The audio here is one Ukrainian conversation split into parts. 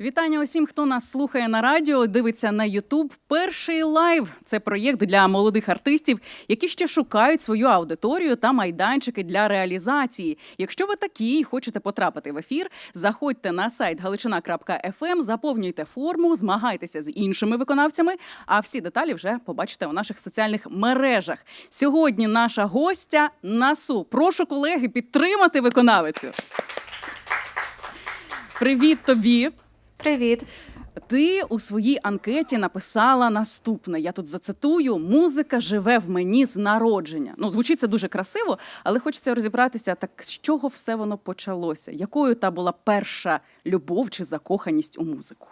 Вітання усім, хто нас слухає на радіо, дивиться на Ютуб. Перший лайв це проєкт для молодих артистів, які ще шукають свою аудиторію та майданчики для реалізації. Якщо ви такі і хочете потрапити в ефір, заходьте на сайт галичина.фм, заповнюйте форму, змагайтеся з іншими виконавцями. А всі деталі вже побачите у наших соціальних мережах. Сьогодні наша гостя Насу. Прошу колеги підтримати виконавицю. Привіт тобі. Привіт. Ти у своїй анкеті написала наступне. Я тут зацитую: музика живе в мені з народження. Ну, звучить це дуже красиво, але хочеться розібратися, так з чого все воно почалося? Якою та була перша любов чи закоханість у музику?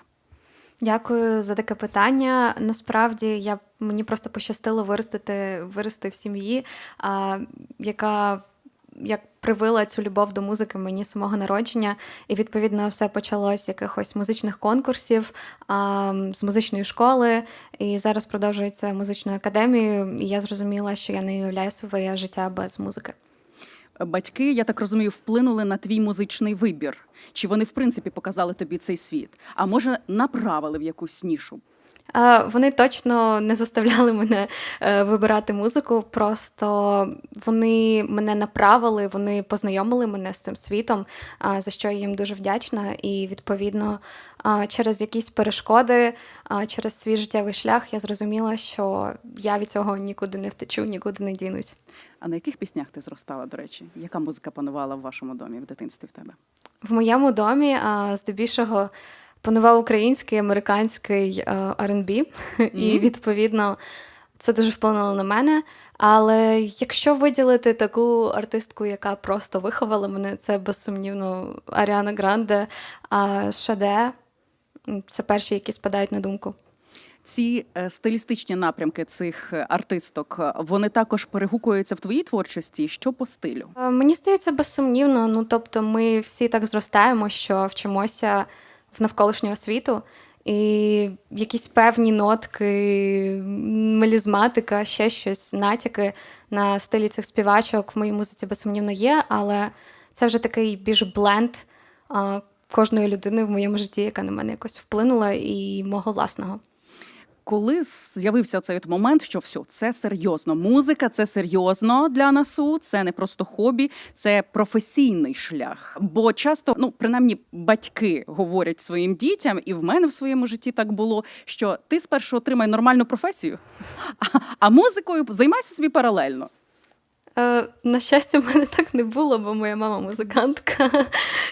Дякую за таке питання. Насправді я мені просто пощастило виростити вирости в сім'ї, а, яка як привила цю любов до музики мені самого народження, і відповідно все почалось з якихось музичних конкурсів, з музичної школи. І зараз продовжується музичною академією. І я зрозуміла, що я не уявляю своє життя без музики. Батьки, я так розумію, вплинули на твій музичний вибір. Чи вони, в принципі, показали тобі цей світ? А може, направили в якусь нішу? Вони точно не заставляли мене е, вибирати музику, просто вони мене направили, вони познайомили мене з цим світом, за що я їм дуже вдячна. І відповідно через якісь перешкоди, через свій життєвий шлях я зрозуміла, що я від цього нікуди не втечу, нікуди не дінусь. А на яких піснях ти зростала, до речі? Яка музика панувала в вашому домі в дитинстві в тебе? В моєму домі здебільшого панував український, американський а, R&B, і відповідно це дуже вплинуло на мене. Але якщо виділити таку артистку, яка просто виховала мене, це безсумнівно Аріана Гранде, а Шаде це перші, які спадають на думку. Ці е, стилістичні напрямки цих е, артисток е, вони також перегукуються в твоїй творчості. Що по стилю? Е, Мені здається, безсумнівно. Ну тобто, ми всі так зростаємо, що вчимося в навколишнього світу, і якісь певні нотки, мелізматика, ще щось, натяки на стилі цих співачок в моїй музиці безсумнівно є, але це вже такий більш бленд а, кожної людини в моєму житті, яка на мене якось вплинула, і мого власного. Коли з'явився цей момент, що все, це серйозно. Музика це серйозно для насу, це не просто хобі, це професійний шлях. Бо часто, ну принаймні, батьки говорять своїм дітям, і в мене в своєму житті так було, що ти спершу отримай нормальну професію, а, музикою займайся собі паралельно. Е, на щастя, в мене так не було, бо моя мама музикантка,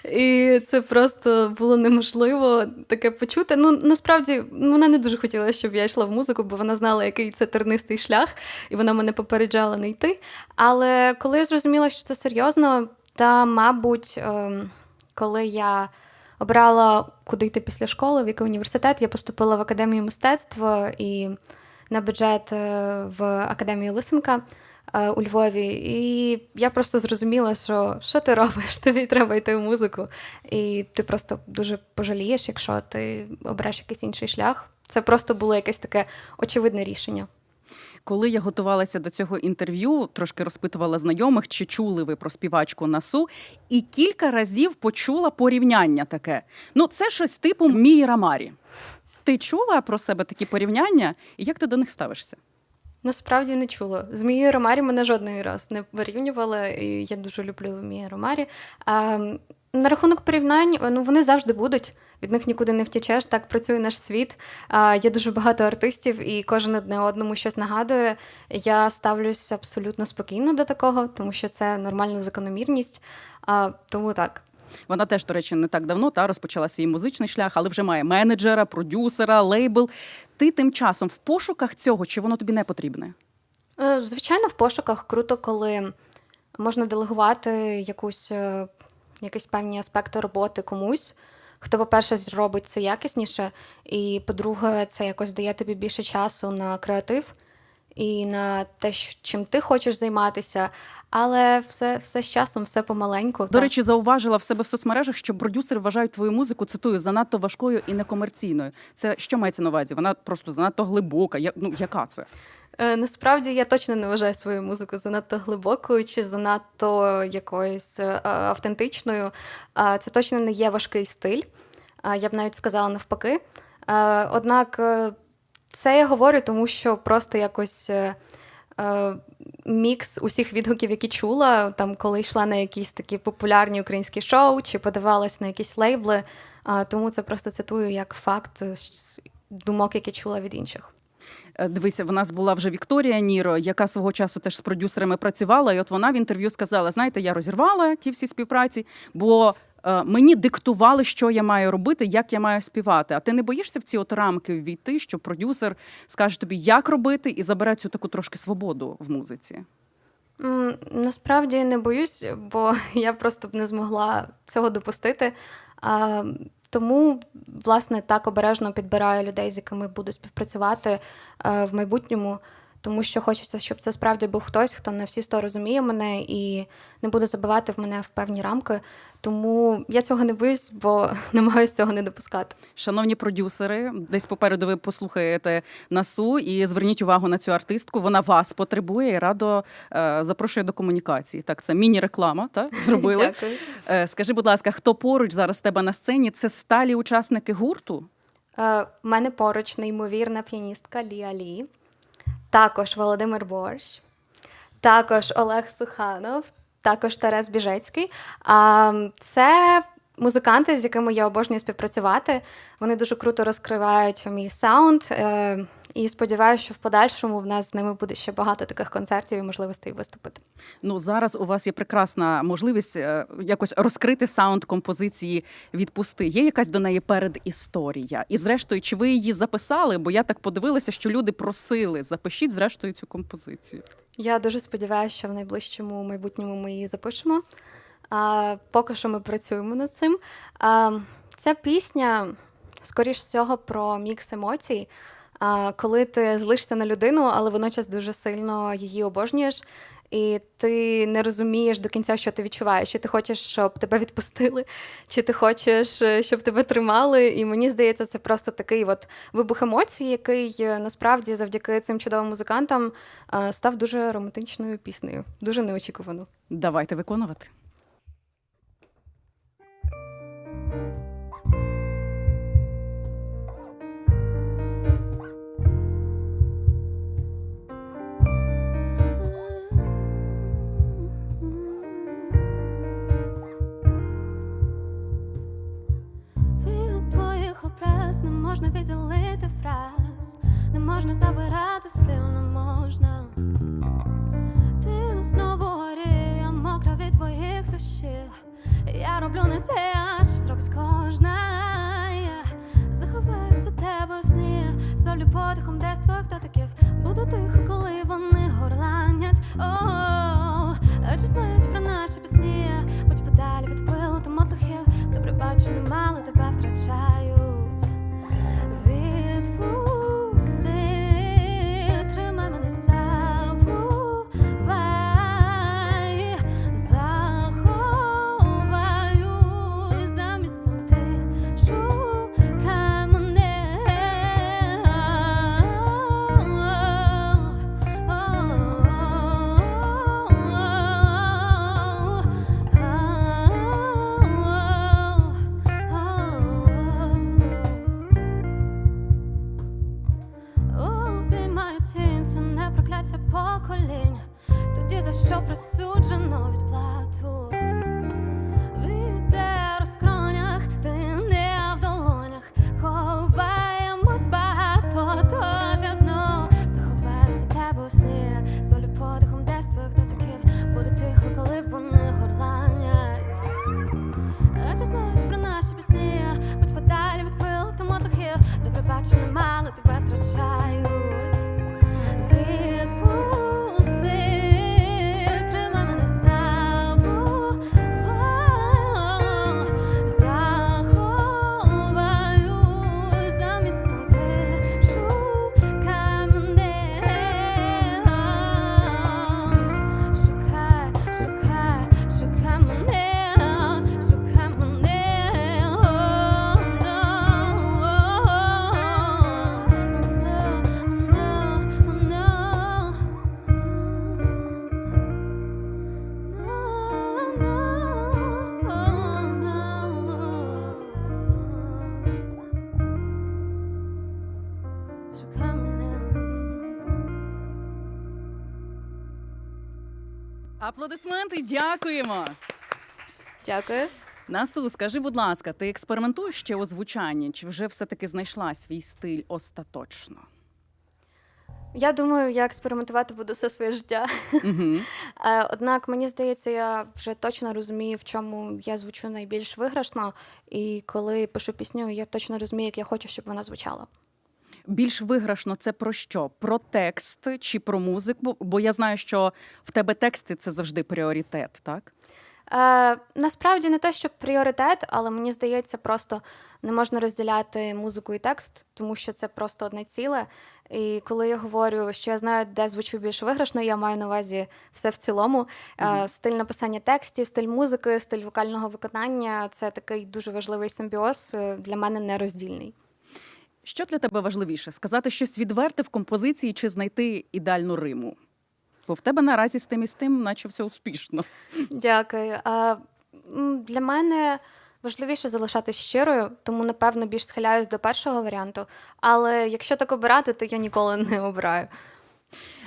і це просто було неможливо таке почути. Ну, насправді, ну, вона не дуже хотіла, щоб я йшла в музику, бо вона знала, який це тернистий шлях, і вона мене попереджала не йти. Але коли я зрозуміла, що це серйозно, та, мабуть, ем, коли я обрала, куди йти після школи, в який університет, я поступила в академію мистецтва і на бюджет е, в академію Лисенка е, у Львові. І я просто зрозуміла, що що ти робиш, тобі треба йти в музику. І ти просто дуже пожалієш, якщо ти обереш якийсь інший шлях. Це просто було якесь таке очевидне рішення. Коли я готувалася до цього інтерв'ю, трошки розпитувала знайомих, чи чули ви про співачку Насу, і кілька разів почула порівняння таке. Ну, це щось типу Мії Рамарі. Ти чула про себе такі порівняння, і як ти до них ставишся? Насправді не чула. З Мією Ромарі мене жодної раз не порівнювала, і я дуже люблю Мію Ромарі. А, на рахунок порівнянь, ну вони завжди будуть. Від них нікуди не втічеш. Так працює наш світ. А, є дуже багато артистів, і кожен одне одному щось нагадує. Я ставлюсь абсолютно спокійно до такого, тому що це нормальна закономірність. А, тому так. Вона теж, до речі, не так давно та розпочала свій музичний шлях, але вже має менеджера, продюсера, лейбл. Ти тим часом в пошуках цього, чи воно тобі не потрібне? Е, Звичайно, в пошуках круто, коли можна делегувати якусь, е, якісь певні аспекти роботи комусь, хто, по-перше, зробить це якісніше, і по-друге, це якось дає тобі більше часу на креатив і на те, чим ти хочеш займатися. Але все, все з часом, все помаленьку. До так. речі, зауважила в себе в соцмережах, що продюсери вважають твою музику, цитую, занадто важкою і некомерційною. Це що мається на увазі? Вона просто занадто глибока. Я, ну, яка це? Е, Насправді я точно не вважаю свою музику занадто глибокою чи занадто якоюсь е, автентичною. Це точно не є важкий стиль. Я б навіть сказала навпаки. Е, Однак е, це я говорю, тому що просто якось е, мікс усіх відгуків, які чула, там, коли йшла на якісь такі популярні українські шоу чи подавалась на якісь лейбли. А, Тому це просто цитую як факт думок, які чула від інших. Е, Дивися, в нас була вже Вікторія Ніро, яка свого часу теж з продюсерами працювала, і от вона в інтерв'ю сказала: знаєте, я розірвала ті всі співпраці, бо мені диктували, що я маю робити, як я маю співати. А ти не боїшся в ці от рамки ввійти, що продюсер скаже тобі, як робити, і забере цю таку трошки свободу в музиці? Насправді не боюсь, бо я просто б не змогла цього допустити. Тому, власне, так обережно підбираю людей, з якими буду співпрацювати е, в майбутньому, тому що хочеться, щоб це справді був хтось, хто на всі сто розуміє мене і не буде забивати в мене в певні рамки. Тому я цього не боюсь, бо намагаюся цього не допускати. Шановні продюсери, десь попереду ви послухаєте насу і зверніть увагу на цю артистку. Вона вас потребує і радо е, запрошує до комунікації. Так, це міні-реклама, так? Зробили. Дякую. Е, скажи, будь ласка, хто поруч зараз тебе на сцені? Це сталі учасники гурту? Е, мене поруч неймовірна піаністка Лія Лі, також Володимир Борщ, також Олег Суханов, також Тарас Біжецький. А це музиканти, з якими я обожнюю співпрацювати. Вони дуже круто розкривають мій саунд. І сподіваюся, що в подальшому в нас з ними буде ще багато таких концертів і можливостей виступити. Ну зараз у вас є прекрасна можливість е, якось розкрити саунд композиції відпусти. Є якась до неї передісторія? І зрештою, чи ви її записали? Бо я так подивилася, що люди просили запишіть зрештою цю композицію. Я дуже сподіваюся, що в найближчому майбутньому ми її запишемо. А, поки що ми працюємо над цим. А, ця пісня, скоріш всього, про мікс емоцій. Коли ти злишся на людину, але водночас дуже сильно її обожнюєш, і ти не розумієш до кінця, що ти відчуваєш. Чи ти хочеш, щоб тебе відпустили, чи ти хочеш, е, щоб тебе тримали. І мені здається, це просто такий от вибух емоцій, який е, насправді завдяки цим чудовим музикантам е, став дуже романтичною піснею, дуже неочікувано. Давайте виконувати. Можна відділити фраз, не можна забирати слів, не можна. Ти знову горів, я мокра від твоїх душів. Я роблю не те, що зробить кожна. Я заховаюсь тебе в сні, зловлю подихом десь твоїх дотиків. Буду тихо, коли вони горланять. Аплодисменти, дякуємо. Дякую. Насу, скажи, будь ласка, ти експериментуєш ще у звучанні? Чи вже все-таки знайшла свій стиль остаточно? Я думаю, я експериментувати буду все своє життя. Угу. Однак мені здається, я вже точно розумію, в чому я звучу найбільш виграшно. І коли пишу пісню, я точно розумію, як я хочу, щоб вона звучала. Більш виграшно це про що? Про текст чи про музику? Бо я знаю, що в тебе тексти це завжди пріоритет, так? Е, насправді не те, що пріоритет, але мені здається, просто не можна розділяти музику і текст, тому що це просто одне ціле. І коли я говорю, що я знаю, де звучу більш виграшно, я маю на увазі все в цілому. Е, стиль написання текстів, стиль музики, стиль вокального виконання це такий дуже важливий симбіоз е, для мене нероздільний. Що для тебе важливіше? Сказати щось відверте в композиції чи знайти ідеальну риму? Бо в тебе наразі з тим і з тим, наче все успішно. Дякую. А, для мене важливіше залишатись щирою, тому напевно більш схиляюсь до першого варіанту. Але якщо так обирати, то я ніколи не обираю.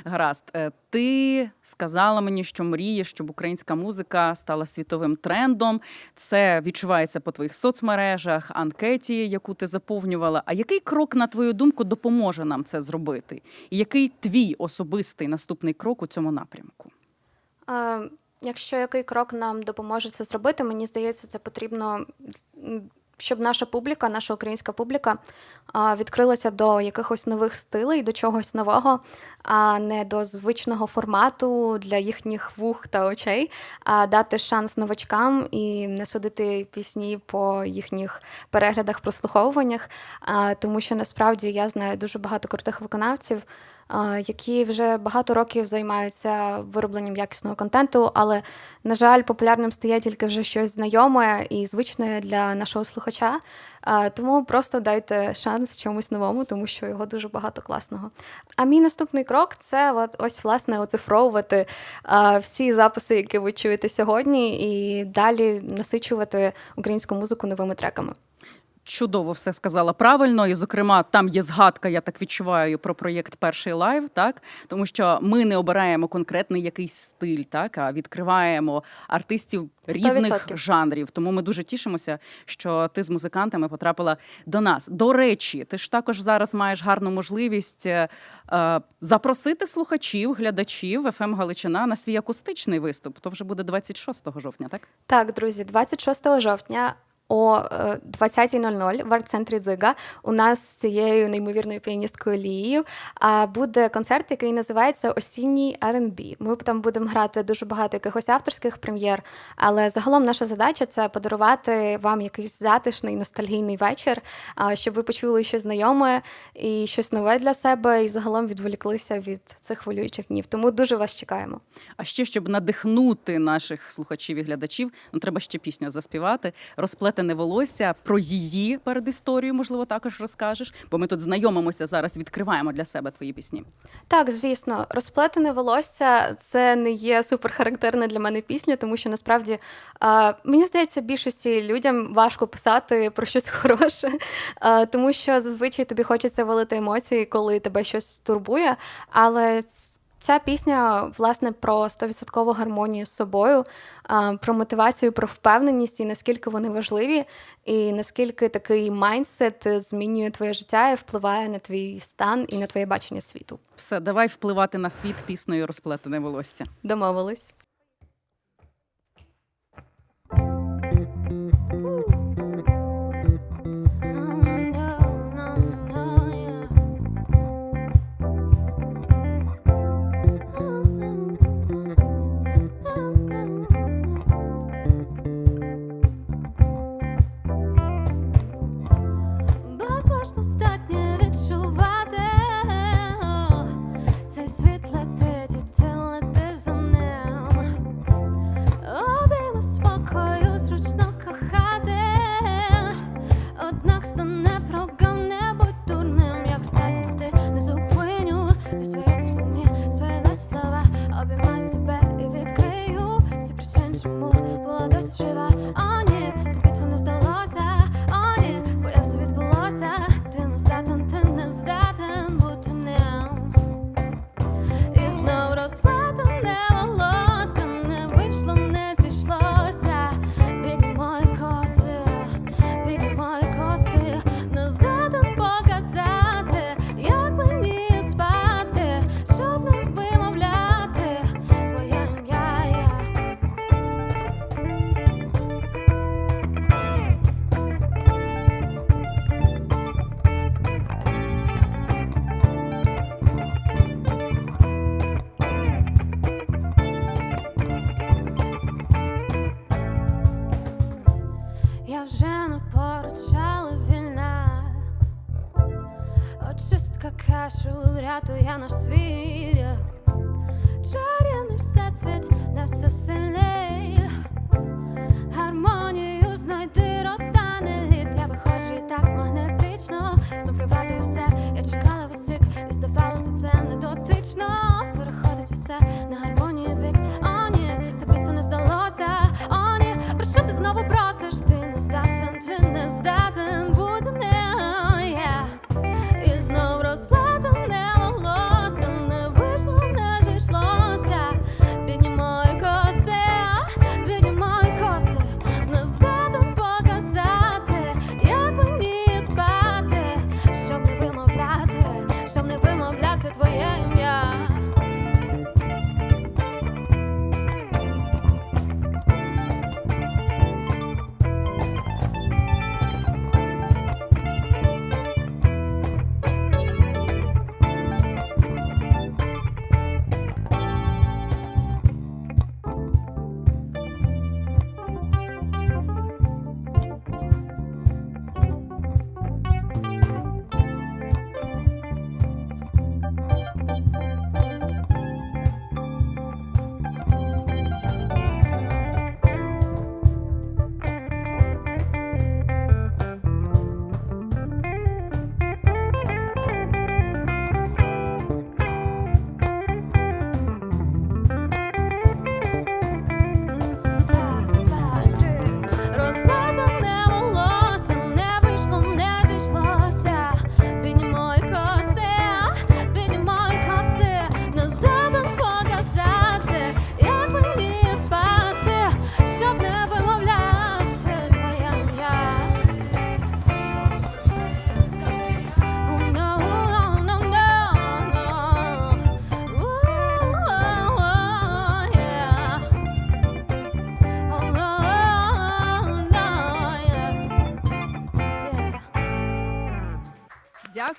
Гаразд, Е, ти сказала мені, що мрієш, щоб українська музика стала світовим трендом. Це відчувається по твоїх соцмережах, анкеті, яку ти заповнювала. А який крок, на твою думку, допоможе нам це зробити? І який твій особистий наступний крок у цьому напрямку? А, якщо який крок нам допоможе це зробити, мені здається, це потрібно, щоб наша публіка, наша українська публіка відкрилася до якихось нових стилей, до чогось нового, а не до звичного формату для їхніх вух та очей, а дати шанс новачкам і не судити пісні по їхніх переглядах, прослуховуваннях. Тому що насправді я знаю дуже багато крутих виконавців які вже багато років займаються виробленням якісного контенту, але, на жаль, популярним стає тільки вже щось знайоме і звичне для нашого слухача. Тому просто дайте шанс чомусь новому, тому що його дуже багато класного. А мій наступний крок це от ось власне оцифровувати всі записи, які ви чуєте сьогодні, і далі насичувати українську музику новими треками. Чудово все сказала правильно, і зокрема, там є згадка, я так відчуваю, про проєкт Перший лайв, так тому що ми не обираємо конкретний якийсь стиль, так а відкриваємо артистів різних 100%. жанрів. Тому ми дуже тішимося, що ти з музикантами потрапила до нас. До речі, ти ж також зараз маєш гарну можливість е, е, запросити слухачів, глядачів ФМ Галичина на свій акустичний виступ. То вже буде 26 жовтня, так? Так, друзі, 26 жовтня о е, 20.00 в арт-центрі Дзига у нас з цією неймовірною піаністкою Лією буде концерт, який називається Осінній R&B. Ми там будемо грати дуже багато якихось авторських прем'єр, але загалом наша задача це подарувати вам якийсь затишний ностальгійний вечір, щоб ви почули щось знайоме і щось нове для себе, і загалом відволіклися від цих хвилюючих днів. Тому дуже вас чекаємо. А ще щоб надихнути наших слухачів і глядачів, ну треба ще пісню заспівати. Розплетене волосся про її передісторію, можливо, також розкажеш. Бо ми тут знайомимося зараз, відкриваємо для себе твої пісні. Так, звісно, розплетене волосся це не є суперхарактерна для мене пісня, тому що насправді мені здається, більшості людям важко писати про щось хороше, тому що зазвичай тобі хочеться валити емоції, коли тебе щось турбує. Але ця пісня, власне, про 100% гармонію з собою, про мотивацію, про впевненість і наскільки вони важливі, і наскільки такий майндсет змінює твоє життя і впливає на твій стан і на твоє бачення світу. Все, давай впливати на світ піснею розплетене волосся. Домовились.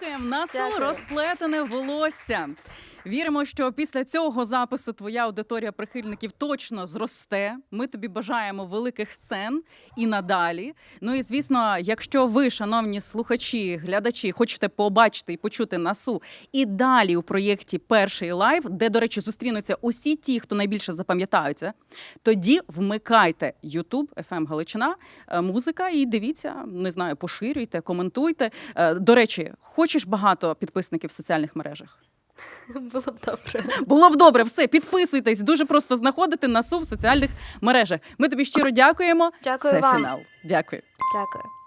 Дякуємо. Насу Дякую. розплетене волосся. Віримо, що після цього запису твоя аудиторія прихильників точно зросте. Ми тобі бажаємо великих сцен і надалі. Ну і звісно, якщо ви, шановні слухачі, глядачі, хочете побачити і почути насу і далі у проєкті Перший лайв, де, до речі, зустрінуться усі ті, хто найбільше запам'ятаються, тоді вмикайте YouTube, FM Галичина, е, музика і дивіться, не знаю, поширюйте, коментуйте. Е, До речі, хочеш багато підписників в соціальних мережах? Було б добре. Було б добре, все, підписуйтесь. Дуже просто знаходити насу в соціальних мережах. Ми тобі щиро дякуємо. Дякую Це вам. фінал. Дякую. Дякую.